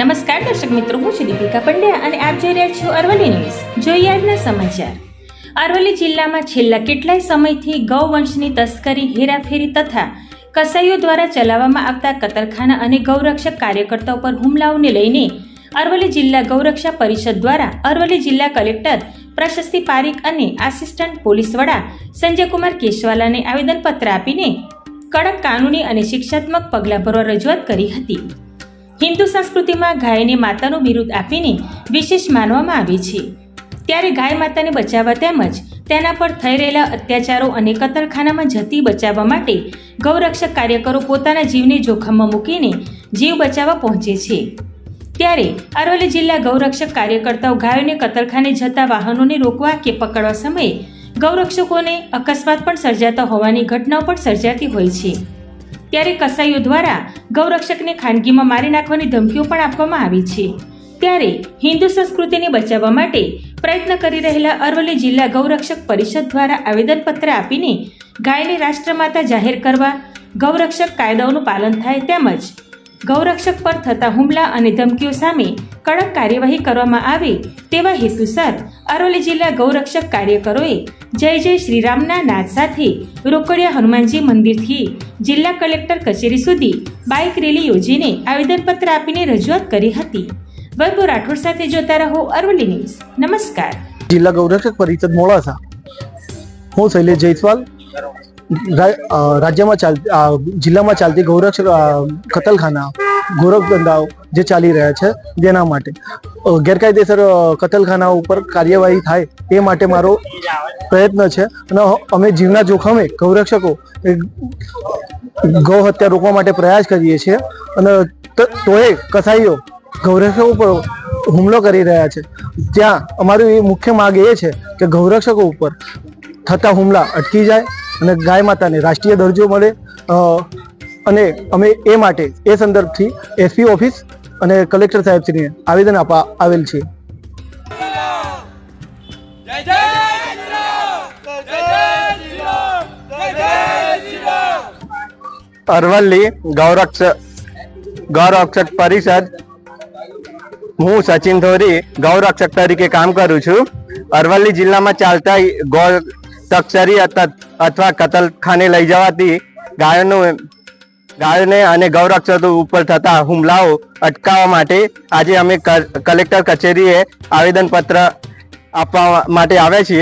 નમસ્કાર, દર્શક મિત્રો, હું છું દીપિકા પંડ્યા અને આપ જોઈ રહ્યા છો અરવલ્લી ન્યૂઝ. જોઈએ આજના સમાચાર. અરવલ્લી જિલ્લામાં છેલ્લા કેટલાય સમયથી ગૌવંશની તસ્કરી, હેરાફેરી તથા કસાઈઓ દ્વારા ચલાવવામાં આવતા કતરખાના અને ગૌરક્ષક કાર્યકર્તાઓ પર હુમલાઓને લઈને અરવલ્લી જિલ્લા ગૌરક્ષા પરિષદ દ્વારા અરવલ્લી જિલ્લા કલેક્ટર પ્રશસ્તિ પારીખ અને આસિસ્ટન્ટ પોલીસ વડા સંજયકુમાર કેશવાલાને આવેદનપત્ર આપીને કડક કાનૂની અને શિક્ષાત્મક પગલાં ભરવા રજૂઆત કરી હતી. હિન્દુ સંસ્કૃતિમાં ગાયને માતાનું બિરુદ આપીને વિશેષ માનવામાં આવે છે. ત્યારે ગાય માતાને બચાવવા તેમજ તેના પર થઈ રહેલા અત્યાચારો અને કતલખાનામાં જતી બચાવવા માટે ગૌરક્ષક કાર્યકરો પોતાના જીવને જોખમમાં મૂકીને જીવ બચાવવા પહોંચે છે. ત્યારે અરવલ્લી જિલ્લા ગૌરક્ષક કાર્યકર્તાઓ ગાયોને કતલખાને જતા વાહનોને રોકવા કે પકડવા સમયે ગૌરક્ષકોને અકસ્માત પણ સર્જાતા હોવાની ઘટનાઓ પણ સર્જાતી હોય છે. ત્યારે કસાઈઓ દ્વારા ગૌરક્ષકને ખાનગીમાં મારી નાખવાની ધમકીઓ પણ આપવામાં આવી છે. ત્યારે હિન્દુ સંસ્કૃતિને બચાવવા માટે પ્રયત્ન કરી રહેલા અરવલ્લી જિલ્લા ગૌરક્ષક પરિષદ દ્વારા આવેદનપત્ર આપીને ગાયને રાષ્ટ્રમાતા જાહેર કરવા ગૌરક્ષક કાયદાઓનું પાલન થાય તેમજ ગૌરક્ષક પર થતા હુમલા અને ધમકીઓ સામે કડક કાર્યવાહી કરવામાં આવે તેવા હેતુસર અરવલ્લી જિલ્લા ગૌરક્ષક કાર્યકરોએ જય જય શ્રીરામના નાદ સાથે રોકડિયા હનુમાનજી મંદિરથી જિલ્લા કલેક્ટર કચેરી સુધી બાઇક રેલી યોજીને આવેદનપત્ર આપીને રજૂઆત કરી હતી. વૈભવ રાઠોડ સાથે જોતા રહો અરવલ્લી ન્યૂઝ. નમસ્કાર. જિલ્લા ગૌરક્ષક પરિષદ મોડાસા. હું શૈલેષ જયસ્વાલ. રાજ્યમાં ચાલતી જિલ્લામાં ચાલતી ગૌરક્ષક અ, ગોરખધંધાઓ જે ચાલી રહ્યા છે જેના માટે. ગેરકાયદેસર કતલખાના ઉપર કાર્યવાહી થાય તે માટે મારો પ્રયત્ન છે. અને અમે જીવના જોખમે ગૌરક્ષકો એ ગૌ હત્યા રોકવા માટે પ્રયાસ કરીએ છીએ. અને તોએ કસાઈઓ ગૌરક્ષકો ઉપર હુમલો કરી રહ્યા છે. ત્યાં અમારું એ મુખ્ય માગ એ છે કે ગૌરક્ષકો ઉપર થતા હુમલા અટકી જાય અને ગાય માતાને રાષ્ટ્રીય દરજ્જો મળે. અને અમે એ માટે એ સંદર્ભથી એસપી ઓફિસ અને કલેક્ટર સાહેબશ્રીને આવેદન આપવા આવેલ છે અરવલ્લી ગૌરક્ષક ગૌરક્ષક પરિષદ. હું સચિન ધોરી ગૌરક્ષક તરીકે કામ કરું છું. અરવલ્લી જિલ્લામાં ચાલતા ગૌ તક્ષરી અથવા કતલખાને લઈ જવાથી ગાયોનું ગાયોને અને ગૌરક્ષકો ઉપર થતા હુમલાઓ અટકાવવા માટે આજે અમે કલેક્ટર કચેરીએ આવેદનપત્ર આપવા માટે આવ્યા છીએ.